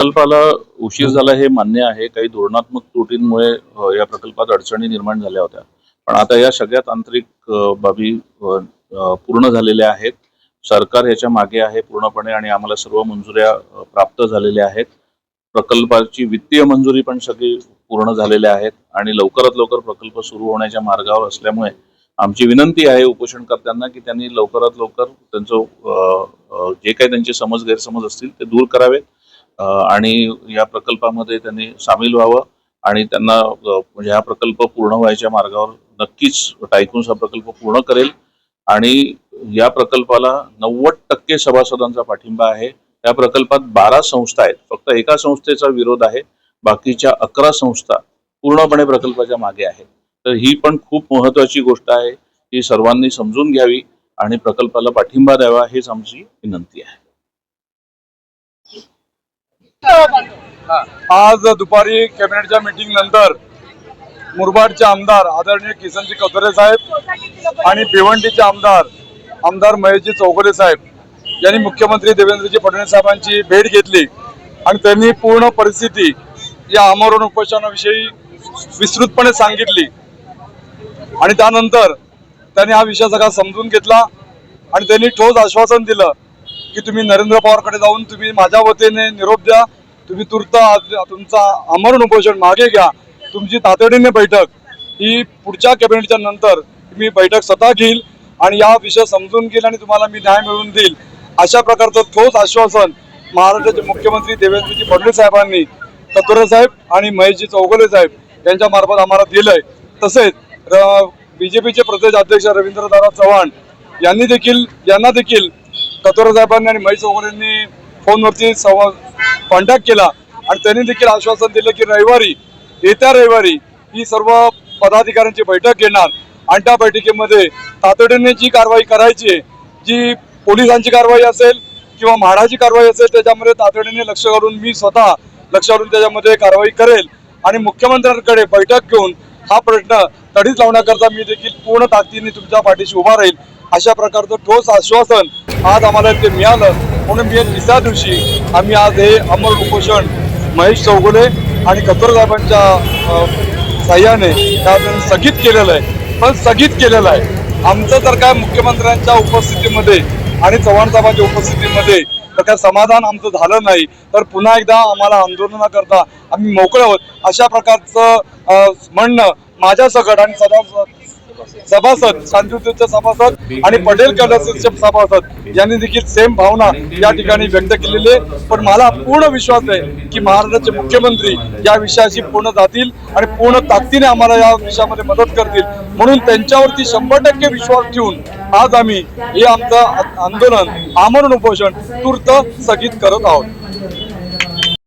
प्रकल्पाला उशीर झाला हे मान्य आहे. काही धोरणात्मक त्रुटींमुळे या प्रकल्पात अडचणी निर्माण झाल्या होत्या. पण आता या सगळ्या तांत्रिक बाबी पूर्ण झालेल्या आहेत. सरकार याच्या मागे आहे पूर्णपणे आणि आम्हाला सर्व मंजुऱ्या प्राप्त झालेल्या आहेत. प्रकल्पाची वित्तीय मंजुरी पण सगळी पूर्ण झालेल्या आहेत आणि लवकरात लवकर प्रकल्प सुरू होण्याच्या मार्गावर असल्यामुळे आमची विनंती आहे उपोषणकर्त्यांना की त्यांनी लवकरात लवकर त्यांचं जे काही त्यांचे समज गैरसमज असतील ते दूर करावेत. आणि या प्रकल्पामध्ये त्यांनी सामील व्हावं आणि त्यांना म्हणजे हा प्रकल्प पूर्ण व्हायच्या मार्गावर नक्कीच टायकून हा प्रकल्प पूर्ण करेल. आणि या प्रकल्पाला नव्वद टक्के सभासदांचा पाठिंबा आहे. या प्रकल्पात बारा संस्था आहेत. फक्त एका संस्थेचा विरोध आहे. बाकीच्या अकरा संस्था पूर्णपणे प्रकल्पाच्या मागे आहेत. तर ही पण खूप महत्वाची गोष्ट आहे. ही सर्वांनी समजून घ्यावी आणि प्रकल्पाला पाठिंबा द्यावा हेच आमची विनंती आहे. आज दुपारी कॅबिनेटच्या मीटिंग नंतर मुरबाडचे आमदार आदरणीय किसनजी कथोरे साहेब आणि भिवंडीचे आमदार आमदार महेशजी चौगुले साहेब यांनी मुख्यमंत्री देवेंद्रजी फडणवीस साहेबांची भेट घेतली आणि त्यांनी पूर्ण परिस्थिती या आमरण उपोषणाविषयी विस्तृतपणे सांगितली. आणि त्यानंतर त्यांनी हा विषय सगळा समजून घेतला आणि त्यांनी ठोस आश्वासन दिलं. की तुम्ही नरेंद्र पवारकडे जाऊन तुम्ही माझ्या वतीने निरोप द्या. तुम्ही तुर्त आज तुमचा आमरण उपोषण मागे घ्या. तुमची तातडीने बैठक ही पुढच्या कॅबिनेटच्या नंतर मी बैठक स्वतः घेईल आणि या विषय समजून घेईल आणि तुम्हाला मी न्याय मिळवून देईल. अशा प्रकारचं ठोस आश्वासन महाराष्ट्राचे मुख्यमंत्री देवेंद्रजी फडणवीस साहेबांनी कतोरे साहेब आणि महेशजी चौगुले साहेब यांच्या मार्फत आम्हाला दिलंय. तसेच बीजेपीचे प्रदेश अध्यक्ष रवींद्रदादा चव्हाण यांनी देखील यांना देखील साहेबांनी आणि महेश चौगुलेंनी फोनवरती संवाद कॉन्टॅक्ट केला. आणि त्यांनी देखील आश्वासन दिलं की रविवारी येत्या रविवारी ही सर्व पदाधिकाऱ्यांची बैठक घेणार. आणि त्या बैठकीमध्ये तातडीने जी कारवाई करायची जी पोलिसांची कारवाई असेल किंवा म्हाडाची कारवाई असेल त्याच्यामध्ये तातडीने लक्ष घालून मी स्वतः लक्ष घालून त्याच्यामध्ये कारवाई करेल. आणि मुख्यमंत्र्यांकडे बैठक घेऊन हा प्रश्न तडीच लावण्याकरता मी देखील पूर्ण ताकदीने तुमच्या पाठीशी उभा राहील. अशा प्रकारचं ठोस आश्वासन आज आम्हाला ते मिळालं. म्हणून मी तिसऱ्या दिवशी आम्ही आज हे अमर उपोषण महेश चौगुले आणि कतोर साहेबांच्या सहाय्याने त्या स्थगित केलेलं आहे. पण स्थगित केलेलं आहे. आमचं तर काय मुख्यमंत्र्यांच्या उपस्थितीमध्ये आणि चव्हाण साहेबांच्या उपस्थितीमध्ये तर काय समाधान आमचं झालं नाही. तर पुन्हा एकदा आम्हाला आंदोलनाकरता आम्ही मोकळे आहोत. अशा प्रकारचं म्हणणं माझ्या सकट आणि सदा सभासद शांतियुतीचे सभासद आणि पटेल कलर्सचे सभासद. यांनी देखील सेम भावना या ठिकाणी व्यक्त केलेली आहे. पण मला पूर्ण विश्वास आहे की महाराष्ट्राचे मुख्यमंत्री या विषयाशी पूर्ण जातील आणि पूर्ण ताकदीने आम्हाला या विषयामध्ये मदत करतील. म्हणून त्यांच्यावरती शंभर टक्के विश्वास ठेवून आज आम्ही हे आमचं आंदोलन आमरण उपोषण तूर्त स्थगित करत आहोत.